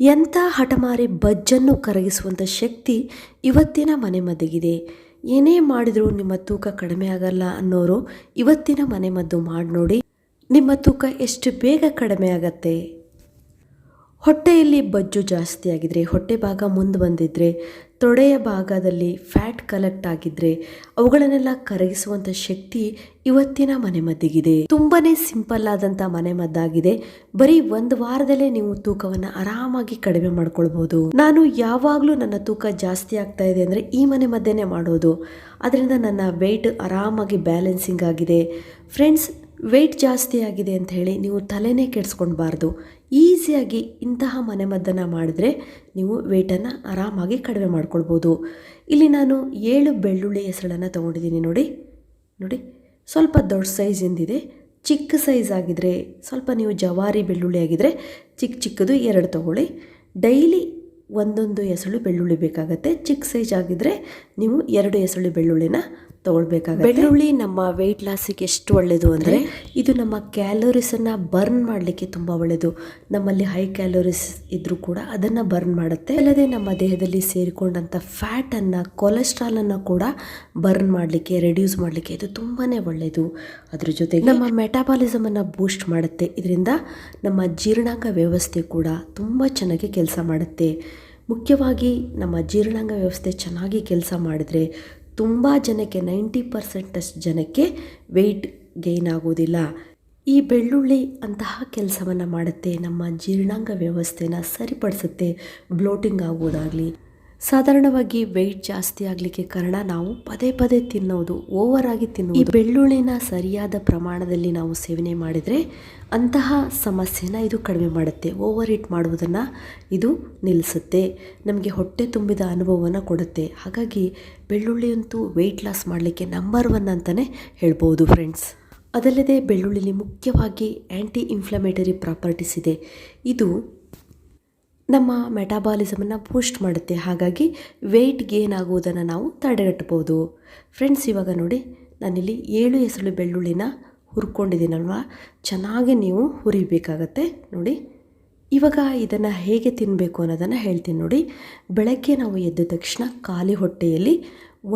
ಎಂಥ ಹಠಮಾರಿ ಬಜ್ಜನ್ನು ಕರಗಿಸುವಂಥ ಶಕ್ತಿ ಇವತ್ತಿನ ಮನೆಮದ್ದಿಗಿದೆ ಏನೇ ಮಾಡಿದರೂ ನಿಮ್ಮ ತೂಕ ಕಡಿಮೆ ಆಗಲ್ಲ ಅನ್ನೋರು ಇವತ್ತಿನ ಮನೆಮದ್ದು ಮಾಡಿ ನೋಡಿ, ನಿಮ್ಮ ತೂಕ ಎಷ್ಟು ಬೇಗ ಕಡಿಮೆ ಆಗತ್ತೆ. ಹೊಟ್ಟೆಯಲ್ಲಿ ಬಜ್ಜು ಜಾಸ್ತಿ ಆಗಿದ್ರೆ ಹೊಟ್ಟೆ ಭಾಗ ಮುಂದೆ ಬಂದಿದ್ರೆ ತೊಡೆಯ ಭಾಗದಲ್ಲಿ ಫ್ಯಾಟ್ ಕಲೆಕ್ಟ್ ಆಗಿದ್ರೆ ಅವುಗಳನ್ನೆಲ್ಲ ಕರಗಿಸುವಂಥ ಶಕ್ತಿ ಇವತ್ತಿನ ಮನೆಮದ್ದಿಗಿದೆ. ತುಂಬಾನೇ ಸಿಂಪಲ್ ಆದಂಥ ಮನೆಮದ್ದಾಗಿದೆ. ಬರೀ ಒಂದು ವಾರದಲ್ಲೇ ನೀವು ತೂಕವನ್ನು ಆರಾಮಾಗಿ ಕಡಿಮೆ ಮಾಡ್ಕೊಳ್ಬಹುದು ನಾನು ಯಾವಾಗಲೂ ನನ್ನ ತೂಕ ಜಾಸ್ತಿ ಆಗ್ತಾ ಇದೆ ಅಂದರೆ ಈ ಮನೆ ಮದ್ದೇನೆ ಮಾಡೋದು. ಅದರಿಂದ ನನ್ನ ವೆಯ್ಟ್ ಆರಾಮಾಗಿ ಬ್ಯಾಲೆನ್ಸಿಂಗ್ ಆಗಿದೆ. ಫ್ರೆಂಡ್ಸ್ ವೆಯ್ಟ್ ಜಾಸ್ತಿ ಆಗಿದೆ ಅಂತ ಹೇಳಿ ನೀವು ತಲೆನೇ ಕೆಡಿಸ್ಕೊಳ್ಬಾರ್ದು. ಈಸಿಯಾಗಿ ಇಂತಹ ಮನೆಮದ್ದನ್ನು ಮಾಡಿದ್ರೆ ನೀವು ವೆಯ್ಟನ್ನು ಆರಾಮಾಗಿ ಕಡಿಮೆ ಮಾಡ್ಕೊಳ್ಬೋದು. ಇಲ್ಲಿ ನಾನು ಏಳು ಬೆಳ್ಳುಳ್ಳಿ ಹೆಸಳನ್ನು ತೊಗೊಂಡಿದ್ದೀನಿ ನೋಡಿ. ನೋಡಿ, ಸ್ವಲ್ಪ ದೊಡ್ಡ ಸೈಜಿಂದಿದೆ ಚಿಕ್ಕ ಸೈಜ್ ಆಗಿದ್ರೆ ಸ್ವಲ್ಪ ನೀವು ಜವಾರಿ ಬೆಳ್ಳುಳ್ಳಿ ಆಗಿದ್ರೆ ಚಿಕ್ಕ ಚಿಕ್ಕದು ಎರಡು ತೊಗೊಳ್ಳಿ. ಡೈಲಿ ಒಂದೊಂದು ಎಸಳು ಬೆಳ್ಳುಳ್ಳಿ ಬೇಕಾಗತ್ತೆ. ಚಿಕ್ಕ ಸೈಜ್ ಆಗಿದ್ರೆ ನೀವು ಎರಡು ಎಸಳು ಬೆಳ್ಳುಳ್ಳಿನ ತಗೊಳ್ಬೇಕಾಗುತ್ತೆ. ಬೆಳ್ಳುಳ್ಳಿ ನಮ್ಮ ವೆಯ್ಟ್ ಲಾಸಿಗೆ ಎಷ್ಟು ಒಳ್ಳೆಯದು ಅಂದರೆ ಇದು ನಮ್ಮ ಕ್ಯಾಲೋರೀಸನ್ನು ಬರ್ನ್ ಮಾಡಲಿಕ್ಕೆ ತುಂಬ ಒಳ್ಳೆಯದು ನಮ್ಮಲ್ಲಿ ಹೈ ಕ್ಯಾಲೋರೀಸ್ ಇದ್ದರೂ ಕೂಡ ಅದನ್ನು ಬರ್ನ್ ಮಾಡುತ್ತೆ. ಅಲ್ಲದೆ ನಮ್ಮ ದೇಹದಲ್ಲಿ ಸೇರಿಕೊಂಡಂಥ ಫ್ಯಾಟನ್ನು ಕೊಲೆಸ್ಟ್ರಾಲನ್ನು ಕೂಡ ಬರ್ನ್ ಮಾಡಲಿಕ್ಕೆ ರೆಡ್ಯೂಸ್ ಮಾಡಲಿಕ್ಕೆ ಇದು ತುಂಬಾ ಒಳ್ಳೆಯದು ಅದ್ರ ಜೊತೆಗೆ ನಮ್ಮ ಮೆಟಾಬಾಲಿಸಮನ್ನು ಬೂಸ್ಟ್ ಮಾಡುತ್ತೆ. ಇದರಿಂದ ನಮ್ಮ ಜೀರ್ಣಾಂಗ ವ್ಯವಸ್ಥೆ ಕೂಡ ತುಂಬ ಚೆನ್ನಾಗಿ ಕೆಲಸ ಮಾಡುತ್ತೆ. ಮುಖ್ಯವಾಗಿ ನಮ್ಮ ಜೀರ್ಣಾಂಗ ವ್ಯವಸ್ಥೆ ಚೆನ್ನಾಗಿ ಕೆಲಸ ಮಾಡಿದ್ರೆ ತುಂಬ ಜನಕ್ಕೆ, ನೈಂಟಿ ಪರ್ಸೆಂಟಷ್ಟು ಜನಕ್ಕೆ ವೆಯ್ಟ್ ಗೈನ್ ಆಗೋದಿಲ್ಲ ಈ ಬೆಳ್ಳುಳ್ಳಿ ಅಂತಹ ಕೆಲಸವನ್ನು ಮಾಡುತ್ತೆ, ನಮ್ಮ ಜೀರ್ಣಾಂಗ ವ್ಯವಸ್ಥೆನ ಸರಿಪಡಿಸುತ್ತೆ ಬ್ಲೋಟಿಂಗ್ ಆಗೋದಾಗಲಿ ಸಾಧಾರಣವಾಗಿ ವೆಯ್ಟ್ ಜಾಸ್ತಿ ಆಗಲಿಕ್ಕೆ ಕಾರಣ ನಾವು ಪದೇ ಪದೇ ತಿನ್ನೋದು ಓವರ್ ಆಗಿ ತಿನ್ನೋದು ಈ ಬೆಳ್ಳುಳ್ಳಿನ ಸರಿಯಾದ ಪ್ರಮಾಣದಲ್ಲಿ ನಾವು ಸೇವನೆ ಮಾಡಿದರೆ ಅಂತಹ ಸಮಸ್ಯೆನ ಇದು ಕಡಿಮೆ ಮಾಡುತ್ತೆ. ಓವರ್ ಇಟ್ ಮಾಡುವುದನ್ನು ಇದು ನಿಲ್ಲಿಸುತ್ತೆ ನಮಗೆ ಹೊಟ್ಟೆ ತುಂಬಿದ ಅನುಭವವನ್ನು ಕೊಡುತ್ತೆ. ಹಾಗಾಗಿ ಬೆಳ್ಳುಳ್ಳಿಯಂತೂ ವೆಯ್ಟ್ ಲಾಸ್ ಮಾಡಲಿಕ್ಕೆ ನಂಬರ್ ಒನ್ ಅಂತಲೇ ಹೇಳ್ಬೋದು ಫ್ರೆಂಡ್ಸ್ ಅದಲ್ಲದೆ ಬೆಳ್ಳುಳ್ಳಿಲಿ ಮುಖ್ಯವಾಗಿ ಆ್ಯಂಟಿ ಇನ್ಫ್ಲಮೇಟರಿ ಪ್ರಾಪರ್ಟೀಸ್ ಇದೆ. ಇದು ನಮ್ಮ ಮೆಟಾಬಾಲಿಸಮನ್ನು ಬೂಸ್ಟ್ ಮಾಡುತ್ತೆ. ಹಾಗಾಗಿ ವೆಯ್ಟ್ ಗೇನ್ ಆಗುವುದನ್ನು ನಾವು ತಡೆಗಟ್ಟಬಹುದು. ಫ್ರೆಂಡ್ಸ್, ಇವಾಗ ನೋಡಿ, ನಾನಿಲ್ಲಿ ಏಳು ಎಸಳು ಬೆಳ್ಳುಳ್ಳಿನ ಹುರ್ಕೊಂಡಿದ್ದೀನಲ್ವ ಚೆನ್ನಾಗಿ ನೀವು ಹುರಿಬೇಕಾಗತ್ತೆ. ನೋಡಿ, ಇವಾಗ ಇದನ್ನು ಹೇಗೆ ತಿನ್ನಬೇಕು ಅನ್ನೋದನ್ನು ಹೇಳ್ತೀನಿ ನೋಡಿ. ಬೆಳಗ್ಗೆ ನಾವು ಎದ್ದ ತಕ್ಷಣ ಖಾಲಿ ಹೊಟ್ಟೆಯಲ್ಲಿ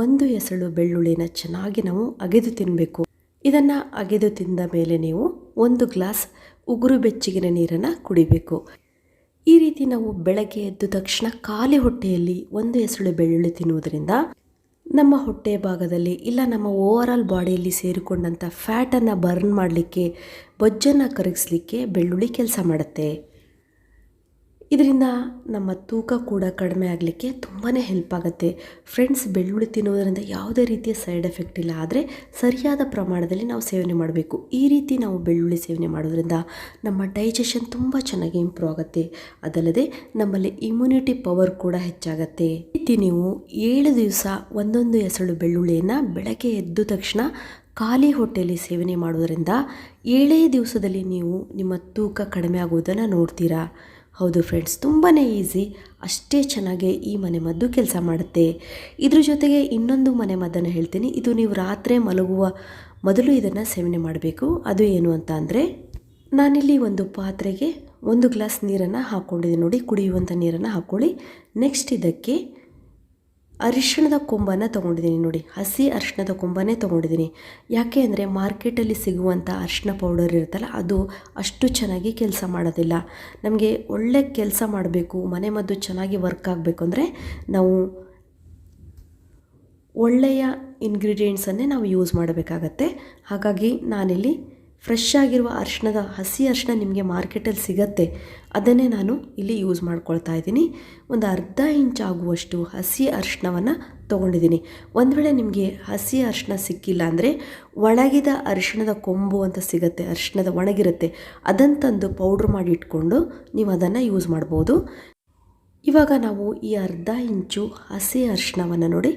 ಒಂದು ಎಸಳು ಬೆಳ್ಳುಳ್ಳಿನ ಚೆನ್ನಾಗಿ ನಾವು ಅಗೆದು ತಿನ್ನಬೇಕು. ಇದನ್ನು ಅಗೆದು ತಿಂದ ಮೇಲೆ ನೀವು ಒಂದು ಗ್ಲಾಸ್ ಉಗುರು ಬೆಚ್ಚಗಿನ ನೀರನ್ನು ಕುಡಿಬೇಕು. ಈ ರೀತಿ ನಾವು ಬೆಳಗ್ಗೆ ಎದ್ದ ತಕ್ಷಣ ಖಾಲಿ ಹೊಟ್ಟೆಯಲ್ಲಿ ಒಂದು ಎಸಳು ಬೆಳ್ಳುಳ್ಳಿ ತಿನ್ನುವುದರಿಂದ ನಮ್ಮ ಹೊಟ್ಟೆ ಭಾಗದಲ್ಲಿ ಇಲ್ಲ, ನಮ್ಮ ಓವರ್ ಆಲ್ ಬಾಡಿಯಲ್ಲಿ ಸೇರಿಕೊಂಡಂಥ ಫ್ಯಾಟನ್ನು ಬರ್ನ್ ಮಾಡಲಿಕ್ಕೆ, ಬೊಜ್ಜನ್ನು ಕರಗಿಸ್ಲಿಕ್ಕೆ ಬೆಳ್ಳುಳ್ಳಿ ಕೆಲಸ ಮಾಡುತ್ತೆ. ಇದರಿಂದ ನಮ್ಮ ತೂಕ ಕೂಡ ಕಡಿಮೆ ಆಗಲಿಕ್ಕೆ ತುಂಬಾ ಹೆಲ್ಪ್ ಆಗುತ್ತೆ. ಫ್ರೆಂಡ್ಸ್ ಬೆಳ್ಳುಳ್ಳಿ ತಿನ್ನೋದರಿಂದ ಯಾವುದೇ ರೀತಿಯ ಸೈಡ್ ಎಫೆಕ್ಟ್ ಇಲ್ಲ. ಆದರೆ ಸರಿಯಾದ ಪ್ರಮಾಣದಲ್ಲಿ ನಾವು ಸೇವನೆ ಮಾಡಬೇಕು. ಈ ರೀತಿ ನಾವು ಬೆಳ್ಳುಳ್ಳಿ ಸೇವನೆ ಮಾಡೋದ್ರಿಂದ ನಮ್ಮ ಡೈಜೆಷನ್ ತುಂಬ ಚೆನ್ನಾಗಿ ಇಂಪ್ರೂವ್ ಆಗುತ್ತೆ. ಅದಲ್ಲದೆ ನಮ್ಮಲ್ಲಿ ಇಮ್ಯುನಿಟಿ ಪವರ್ ಕೂಡ ಹೆಚ್ಚಾಗತ್ತೆ. ರೀತಿ ನೀವು ಏಳು ದಿವಸ ಒಂದೊಂದು ಎಸಳು ಬೆಳ್ಳುಳ್ಳಿಯನ್ನು ಬೆಳಗ್ಗೆ ಎದ್ದ ತಕ್ಷಣ ಖಾಲಿ ಹೊಟ್ಟೆಯಲ್ಲಿ ಸೇವನೆ ಮಾಡೋದರಿಂದ ಏಳೇ ದಿವಸದಲ್ಲಿ ನೀವು ನಿಮ್ಮ ತೂಕ ಕಡಿಮೆ ಆಗೋದನ್ನು ನೋಡ್ತೀರಾ. ಹೌದು ಫ್ರೆಂಡ್ಸ್ ತುಂಬಾ ಈಸಿ ಅಷ್ಟೇ ಚೆನ್ನಾಗಿ ಈ ಮನೆಮದ್ದು ಕೆಲಸ ಮಾಡುತ್ತೆ. ಇದ್ರ ಜೊತೆಗೆ ಇನ್ನೊಂದು ಮನೆಮದ್ದನ್ನು ಹೇಳ್ತೀನಿ. ಇದು ನೀವು ರಾತ್ರಿ ಮಲಗುವ ಮೊದಲು ಇದನ್ನು ಸೇವನೆ ಮಾಡಬೇಕು. ಅದು ಏನು ಅಂತ ಅಂದರೆ, ನಾನಿಲ್ಲಿ ಒಂದು ಪಾತ್ರೆಗೆ ಒಂದು ಗ್ಲಾಸ್ ನೀರನ್ನು ಹಾಕ್ಕೊಂಡಿದ್ದೀನಿ ನೋಡಿ ಕುಡಿಯುವಂಥ ನೀರನ್ನು ಹಾಕ್ಕೊಳ್ಳಿ ನೆಕ್ಸ್ಟ್ ಇದಕ್ಕೆ ಅರಿಶಿಣದ ಕೊಂಬನ್ನು ತೊಗೊಂಡಿದ್ದೀನಿ ನೋಡಿ. ಹಸಿ ಅರಿಶಿಣದ ಕೊಂಬನ್ನೇ ತೊಗೊಂಡಿದ್ದೀನಿ. ಯಾಕೆ ಅಂದರೆ ಮಾರ್ಕೆಟಲ್ಲಿ ಸಿಗುವಂಥ ಅರಿಶಿಣ ಪೌಡರ್ ಇರುತ್ತಲ್ಲ, ಅದು ಅಷ್ಟು ಚೆನ್ನಾಗಿ ಕೆಲಸ ಮಾಡೋದಿಲ್ಲ. ನಮಗೆ ಒಳ್ಳೆ ಕೆಲಸ ಮಾಡಬೇಕು, ಮನೆ ಮದ್ದು ಚೆನ್ನಾಗಿ ವರ್ಕ್ ಆಗಬೇಕು ಅಂದರೆ ನಾವು ಒಳ್ಳೆಯ ಇಂಗ್ರೀಡಿಯೆಂಟ್ಸನ್ನೇ ನಾವು ಯೂಸ್ ಮಾಡಬೇಕಾಗತ್ತೆ. ಹಾಗಾಗಿ ನಾನಿಲ್ಲಿ ಫ್ರೆಶ್ ಆಗಿರುವ ಅರಿಶಿಣದ, ಹಸಿ ಅರಿಶಿಣ ನಿಮಗೆ ಮಾರ್ಕೆಟಲ್ಲಿ ಸಿಗತ್ತೆ. ಅದನ್ನೇ ನಾನು ಇಲ್ಲಿ ಯೂಸ್ ಮಾಡ್ಕೊಳ್ತಾ ಇದ್ದೀನಿ. ಒಂದು ಅರ್ಧ ಇಂಚ್ ಆಗುವಷ್ಟು ಹಸಿ ಅರಿಶಿಣವನ್ನು ತೊಗೊಂಡಿದ್ದೀನಿ. ಒಂದು ವೇಳೆ ನಿಮಗೆ ಹಸಿ ಅರಿಶಿಣ ಸಿಕ್ಕಿಲ್ಲ ಅಂದರೆ ಒಣಗಿದ ಅರಿಶಿಣದ ಕೊಂಬು ಅಂತ ಸಿಗುತ್ತೆ, ಅರಿಶಿಣದ ಒಣಗಿರುತ್ತೆ. ಅದನ್ನು ತಂದು ಪೌಡ್ರ್ ಮಾಡಿ ಇಟ್ಕೊಂಡು ನೀವು ಅದನ್ನು ಯೂಸ್ ಮಾಡ್ಬೋದು. ಇವಾಗ ನಾವು ಈ ಅರ್ಧ ಇಂಚು ಹಸಿ ಅರಿಶಿಣವನ್ನು ನೋಡಿ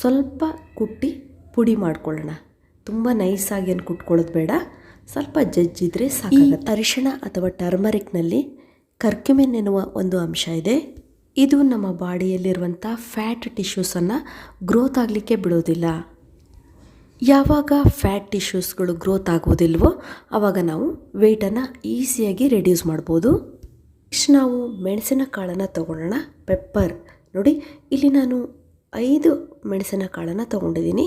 ಸ್ವಲ್ಪ ಕುಟ್ಟಿ ಪುಡಿ ಮಾಡ್ಕೊಳ್ಳೋಣ. ತುಂಬ ನೈಸಾಗಿ ಏನು ಕುಟ್ಕೊಳ್ಳೋದು ಬೇಡ. ಸ್ವಲ್ಪ ಜಜ್ಜಿದ್ರೆ ಸಾಕು ಅರಿಶಿಣ ಅಥವಾ ಟರ್ಮರಿಕ್ನಲ್ಲಿ ಕರ್ಕ್ಯುಮೆನ್ ಎನ್ನುವ ಒಂದು ಅಂಶ ಇದೆ. ಇದು ನಮ್ಮ ಬಾಡಿಯಲ್ಲಿರುವಂಥ ಫ್ಯಾಟ್ ಟಿಶ್ಯೂಸನ್ನು ಗ್ರೋತ್ ಆಗಲಿಕ್ಕೆ ಬಿಡೋದಿಲ್ಲ ಯಾವಾಗ ಫ್ಯಾಟ್ ಟಿಶ್ಯೂಸ್ಗಳು ಗ್ರೋತ್ ಆಗೋದಿಲ್ವೋ ಆವಾಗ ನಾವು ವೆಯ್ಟನ್ನು ಈಸಿಯಾಗಿ ರೆಡ್ಯೂಸ್ ಮಾಡ್ಬೋದು. ನೆಕ್ಸ್ಟ್ ನಾವು ಮೆಣಸಿನ ಕಾಳನ್ನು ತೊಗೊಳ್ಳೋಣ. ಪೆಪ್ಪರ್ ನೋಡಿ ಇಲ್ಲಿ ನಾನು ಐದು ಮೆಣಸಿನ ಕಾಳನ್ನು ತೊಗೊಂಡಿದ್ದೀನಿ.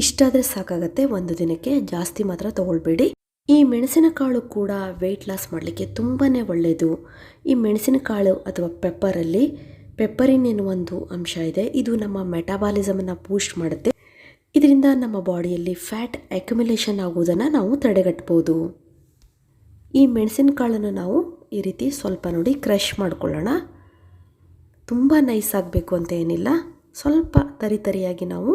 ಇಷ್ಟಾದರೆ ಸಾಕಾಗತ್ತೆ, ಒಂದು ದಿನಕ್ಕೆ ಜಾಸ್ತಿ ಮಾತ್ರ ತೊಗೊಳ್ಬೇಡಿ. ಈ ಮೆಣಸಿನಕಾಳು ಕೂಡ ವೆಯ್ಟ್ ಲಾಸ್ ಮಾಡಲಿಕ್ಕೆ ತುಂಬಾ ಒಳ್ಳೆಯದು ಈ ಮೆಣಸಿನಕಾಳು ಅಥವಾ ಪೆಪ್ಪರಲ್ಲಿ ಪೆಪ್ಪರಿನ್ ಎನ್ನುವ ಒಂದು ಅಂಶ ಇದೆ. ಇದು ನಮ್ಮ ಮೆಟಾಬಾಲಿಸಮನ್ನು ಬೂಸ್ಟ್ ಮಾಡುತ್ತೆ. ಇದರಿಂದ ನಮ್ಮ ಬಾಡಿಯಲ್ಲಿ ಫ್ಯಾಟ್ ಅಕ್ಯುಮುಲೇಷನ್ ಆಗುವುದನ್ನು ನಾವು ತಡೆಗಟ್ಬೋದು. ಈ ಮೆಣಸಿನಕಾಳನ್ನು ನಾವು ಈ ರೀತಿ ಸ್ವಲ್ಪ ನೋಡಿ ಕ್ರಷ್ ಮಾಡಿಕೊಳ್ಳೋಣ. ತುಂಬ ನೈಸ್ ಆಗಬೇಕು ಅಂತ ಏನಿಲ್ಲ. ಸ್ವಲ್ಪ ತರಿ ತರಿಯಾಗಿ ನಾವು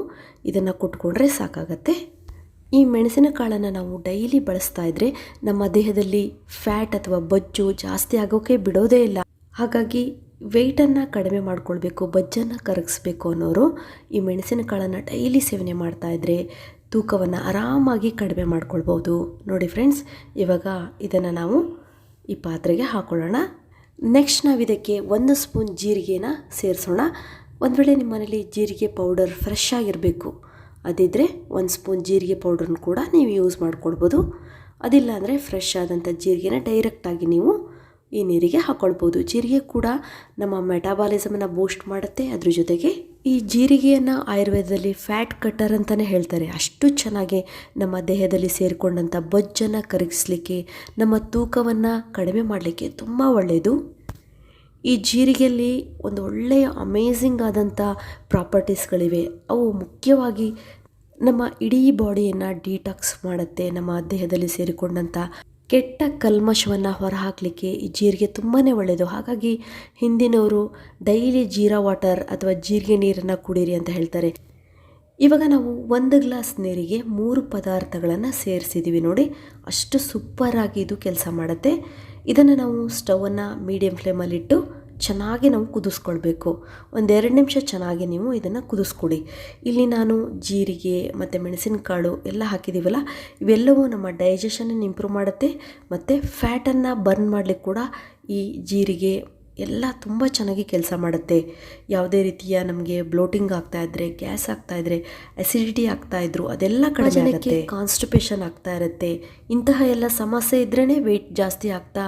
ಇದನ್ನು ಕುಟ್ಕೊಂಡ್ರೆ ಸಾಕಾಗತ್ತೆ. ಈ ಮೆಣಸಿನಕಾಳನ್ನು ನಾವು ಡೈಲಿ ಬಳಸ್ತಾ ಇದ್ದರೆ ನಮ್ಮ ದೇಹದಲ್ಲಿ ಫ್ಯಾಟ್ ಅಥವಾ ಬೊಜ್ಜು ಜಾಸ್ತಿ ಆಗೋಕೆ ಬಿಡೋದೇ ಇಲ್ಲ. ಹಾಗಾಗಿ ವೆಯ್ಟನ್ನು ಕಡಿಮೆ ಮಾಡ್ಕೊಳ್ಬೇಕು, ಬಜ್ಜನ್ನು ಕರಗಿಸ್ಬೇಕು ಅನ್ನೋರು ಈ ಮೆಣಸಿನಕಾಳನ್ನು ಡೈಲಿ ಸೇವನೆ ಮಾಡ್ತಾ ಇದ್ದರೆ ತೂಕವನ್ನು ಆರಾಮಾಗಿ ಕಡಿಮೆ ಮಾಡ್ಕೊಳ್ಬೋದು. ನೋಡಿ ಫ್ರೆಂಡ್ಸ್ ಇವಾಗ ಇದನ್ನು ನಾವು ಈ ಪಾತ್ರೆಗೆ ಹಾಕೊಳ್ಳೋಣ. ನೆಕ್ಸ್ಟ್ ನಾವು ಇದಕ್ಕೆ ಒಂದು ಸ್ಪೂನ್ ಜೀರಿಗೆನ ಸೇರಿಸೋಣ. ಒಂದು ವೇಳೆ ನಿಮ್ಮ ಮನೇಲಿ ಜೀರಿಗೆ ಪೌಡರ್ ಫ್ರೆಶ್ ಆಗಿರಬೇಕು. ಅದಿದ್ದರೆ ಒಂದು ಸ್ಪೂನ್ ಜೀರಿಗೆ ಪೌಡರ್ನ ಕೂಡ ನೀವು ಯೂಸ್ ಮಾಡ್ಕೊಳ್ಬೋದು. ಅದಿಲ್ಲ ಅಂದರೆ ಫ್ರೆಶ್ ಆದಂಥ ಜೀರಿಗೆನ ಡೈರೆಕ್ಟಾಗಿ ನೀವು ಈ ನೀರಿಗೆ ಹಾಕ್ಕೊಳ್ಬೋದು ಜೀರಿಗೆ ಕೂಡ ನಮ್ಮ ಮೆಟಾಬಾಲಿಸಮನ್ನು ಬೂಸ್ಟ್ ಮಾಡುತ್ತೆ. ಅದ್ರ ಜೊತೆಗೆ ಈ ಜೀರಿಗೆಯನ್ನು ಆಯುರ್ವೇದದಲ್ಲಿ ಫ್ಯಾಟ್ ಕಟ್ಟರ್ ಅಂತಲೇ ಹೇಳ್ತಾರೆ. ಅಷ್ಟು ಚೆನ್ನಾಗಿ ನಮ್ಮ ದೇಹದಲ್ಲಿ ಸೇರಿಕೊಂಡಂಥ ಬೊಜ್ಜನ್ನು ಕರಗಿಸ್ಲಿಕ್ಕೆ, ನಮ್ಮ ತೂಕವನ್ನು ಕಡಿಮೆ ಮಾಡಲಿಕ್ಕೆ ತುಂಬ ಒಳ್ಳೆಯದು ಈ ಜೀರಿಗೆಯಲ್ಲಿ ಒಂದು ಒಳ್ಳೆಯ ಅಮೇಝಿಂಗ್ ಆದಂಥ ಪ್ರಾಪರ್ಟೀಸ್ಗಳಿವೆ ಅವು ಮುಖ್ಯವಾಗಿ ನಮ್ಮ ಇಡೀ ಬಾಡಿಯನ್ನು ಡಿಟಾಕ್ಸ್ ಮಾಡುತ್ತೆ, ನಮ್ಮ ದೇಹದಲ್ಲಿ ಸೇರಿಕೊಂಡಂಥ ಕೆಟ್ಟ ಕಲ್ಮಶವನ್ನು ಹೊರಹಾಕಲಿಕ್ಕೆ ಈ ಜೀರಿಗೆ ತುಂಬಾ ಒಳ್ಳೆಯದು. ಹಾಗಾಗಿ ಹಿಂದಿನವರು ಡೈಲಿ ಜೀರಾ ವಾಟರ್ ಅಥವಾ ಜೀರಿಗೆ ನೀರನ್ನು ಕುಡೀರಿ ಅಂತ ಹೇಳ್ತಾರೆ. ಇವಾಗ ನಾವು ಒಂದು ಗ್ಲಾಸ್ ನೀರಿಗೆ ಮೂರು ಪದಾರ್ಥಗಳನ್ನು ಸೇರಿಸಿದ್ದೀವಿ ನೋಡಿ, ಅಷ್ಟು ಸೂಪರಾಗಿ ಇದು ಕೆಲಸ ಮಾಡುತ್ತೆ. ಇದನ್ನು ನಾವು ಸ್ಟವನ್ನು ಮೀಡಿಯಮ್ ಫ್ಲೇಮಲ್ಲಿಟ್ಟು ಚೆನ್ನಾಗಿ ನಾವು ಕುದಿಸ್ಕೊಳ್ಬೇಕು. ಒಂದೆರಡು ನಿಮಿಷ ಚೆನ್ನಾಗಿ ನೀವು ಇದನ್ನು ಕುದಿಸ್ಕೊಡಿ. ಇಲ್ಲಿ ನಾನು ಜೀರಿಗೆ ಮತ್ತು ಮೆಣಸಿನಕಾಳು ಎಲ್ಲ ಹಾಕಿದ್ದೀವಲ್ಲ ಇವೆಲ್ಲವೂ ನಮ್ಮ ಡೈಜೆಷನನ್ನು ಇಂಪ್ರೂವ್ ಮಾಡುತ್ತೆ. ಮತ್ತು ಫ್ಯಾಟನ್ನು ಬರ್ನ್ ಮಾಡಲಿಕ್ಕೆ ಕೂಡ ಈ ಜೀರಿಗೆ ಎಲ್ಲ ತುಂಬ ಚೆನ್ನಾಗಿ ಕೆಲಸ ಮಾಡುತ್ತೆ. ಯಾವುದೇ ರೀತಿಯ ನಮಗೆ ಬ್ಲೋಟಿಂಗ್ ಆಗ್ತಾ ಇದ್ರೆ ಗ್ಯಾಸ್ ಆಗ್ತಾ ಇದ್ರೆ ಅಸಿಡಿಟಿ ಆಗ್ತಾ ಇದ್ರು ಅದೆಲ್ಲ ಕಡಿಮೆ ಆಗುತ್ತೆ. ಕಾನ್ಸ್ಟಿಪೇಷನ್ ಆಗ್ತಾ ಇರುತ್ತೆ. ಇಂತಹ ಎಲ್ಲ ಸಮಸ್ಯೆ ಇದ್ರೇ ವೆಯ್ಟ್ ಜಾಸ್ತಿ ಆಗ್ತಾ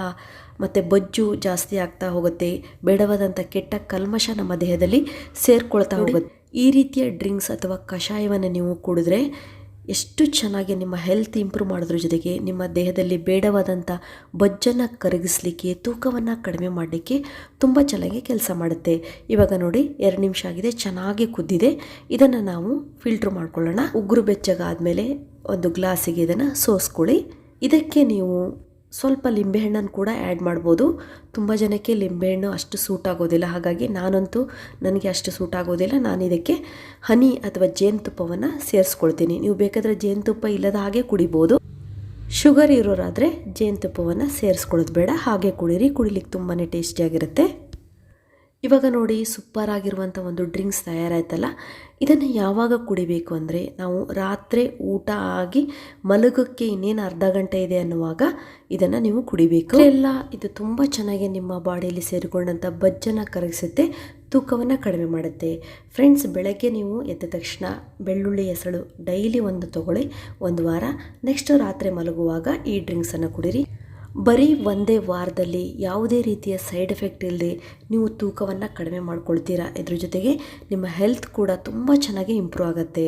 ಮತ್ತು ಬೊಜ್ಜು ಜಾಸ್ತಿ ಆಗ್ತಾ ಹೋಗುತ್ತೆ ಬೇಡವಾದಂಥ ಕೆಟ್ಟ ಕಲ್ಮಶ ನಮ್ಮ ದೇಹದಲ್ಲಿ ಸೇರ್ಕೊಳ್ತಾ ಹೋಗುತ್ತೆ. ಈ ರೀತಿಯ ಡ್ರಿಂಕ್ಸ್ ಅಥವಾ ಕಷಾಯವನ್ನು ನೀವು ಕುಡಿದ್ರೆ ಎಷ್ಟು ಚೆನ್ನಾಗಿ ನಿಮ್ಮ ಹೆಲ್ತ್ ಇಂಪ್ರೂವ್ ಮಾಡೋದ್ರ ಜೊತೆಗೆ ನಿಮ್ಮ ದೇಹದಲ್ಲಿ ಬೇಡವಾದಂಥ ಬೊಜ್ಜನ್ನು ಕರಗಿಸ್ಲಿಕ್ಕೆ ತೂಕವನ್ನು ಕಡಿಮೆ ಮಾಡಲಿಕ್ಕೆ ತುಂಬ ಚೆನ್ನಾಗಿ ಕೆಲಸ ಮಾಡುತ್ತೆ. ಇವಾಗ ನೋಡಿ ಎರಡು ನಿಮಿಷ ಆಗಿದೆ ಚೆನ್ನಾಗಿ ಕುದ್ದಿದೆ. ಇದನ್ನು ನಾವು ಫಿಲ್ಟ್ರ್ ಮಾಡ್ಕೊಳ್ಳೋಣ. ಉಗುರು ಬೆಚ್ಚಗಾದಮೇಲೆ ಒಂದು ಗ್ಲಾಸಿಗೆ ಇದನ್ನು ಸೋಸ್ಕೊಳ್ಳಿ. ಇದಕ್ಕೆ ನೀವು ಸ್ವಲ್ಪ ಲಿಂಬೆಹಣ್ಣನ್ನು ಕೂಡ ಆ್ಯಡ್ ಮಾಡ್ಬೋದು. ತುಂಬ ಜನಕ್ಕೆ ಲಿಂಬೆಹಣ್ಣು ಅಷ್ಟು ಸೂಟ್ ಆಗೋದಿಲ್ಲ. ಹಾಗಾಗಿ ನಾನಂತೂ ನನಗೆ ಅಷ್ಟು ಸೂಟ್ ಆಗೋದಿಲ್ಲ. ನಾನು ಇದಕ್ಕೆ ಹನಿ ಅಥವಾ ಜೇನುತುಪ್ಪವನ್ನು ಸೇರಿಸ್ಕೊಳ್ತೀನಿ. ನೀವು ಬೇಕಾದರೆ ಜೇನುತುಪ್ಪ ಇಲ್ಲದ ಹಾಗೆ ಕುಡಿಬೋದು. ಶುಗರ್ ಇರೋರಾದರೆ ಜೇನುತುಪ್ಪವನ್ನು ಸೇರಿಸ್ಕೊಳ್ಳೋದು ಬೇಡ. ಹಾಗೆ ಕುಡೀರಿ. ಕುಡಿಲಿಕ್ಕೆ ತುಂಬಾ ಟೇಸ್ಟಿಯಾಗಿರುತ್ತೆ. ಇವಾಗ ನೋಡಿ ಸೂಪರ್ ಆಗಿರುವಂಥ ಒಂದು ಡ್ರಿಂಕ್ಸ್ ತಯಾರಾಯ್ತಲ್ಲ? ಇದನ್ನು ಯಾವಾಗ ಕುಡಿಬೇಕು ಅಂದರೆ ನಾವು ರಾತ್ರಿ ಊಟ ಆಗಿ ಮಲಗೋಕ್ಕೆ ಇನ್ನೇನು ಅರ್ಧ ಗಂಟೆ ಇದೆ ಅನ್ನುವಾಗ ಇದನ್ನು ನೀವು ಕುಡಿಬೇಕು. ಎಲ್ಲ ಇದು ತುಂಬ ಚೆನ್ನಾಗಿ ನಿಮ್ಮ ಬಾಡಿಯಲ್ಲಿ ಸೇರಿಕೊಂಡಂಥ ಬಜ್ಜನ್ನು ಕರಗಿಸುತ್ತೆ ತೂಕವನ್ನು ಕಡಿಮೆ ಮಾಡುತ್ತೆ. ಫ್ರೆಂಡ್ಸ್ ಬೆಳಗ್ಗೆ ನೀವು ಎದ್ದ ತಕ್ಷಣ ಬೆಳ್ಳುಳ್ಳಿ ಹೆಸಳು ಡೈಲಿ ಒಂದು ತಗೊಳ್ಳಿ. ಒಂದು ವಾರ ನೆಕ್ಸ್ಟ್ ರಾತ್ರಿ ಮಲಗುವಾಗ ಈ ಡ್ರಿಂಕ್ಸನ್ನು ಕುಡೀರಿ. ಬರೀ ಒಂದೇ ವಾರದಲ್ಲಿ ಯಾವುದೇ ರೀತಿಯ ಸೈಡ್ ಎಫೆಕ್ಟ್ ಇಲ್ಲದೆ ನೀವು ತೂಕವನ್ನು ಕಡಿಮೆ ಮಾಡ್ಕೊಳ್ತೀರಾ? ಇದ್ರ ಜೊತೆಗೆ ನಿಮ್ಮ ಹೆಲ್ತ್ ಕೂಡ ತುಂಬ ಚೆನ್ನಾಗಿ ಇಂಪ್ರೂವ್ ಆಗುತ್ತೆ.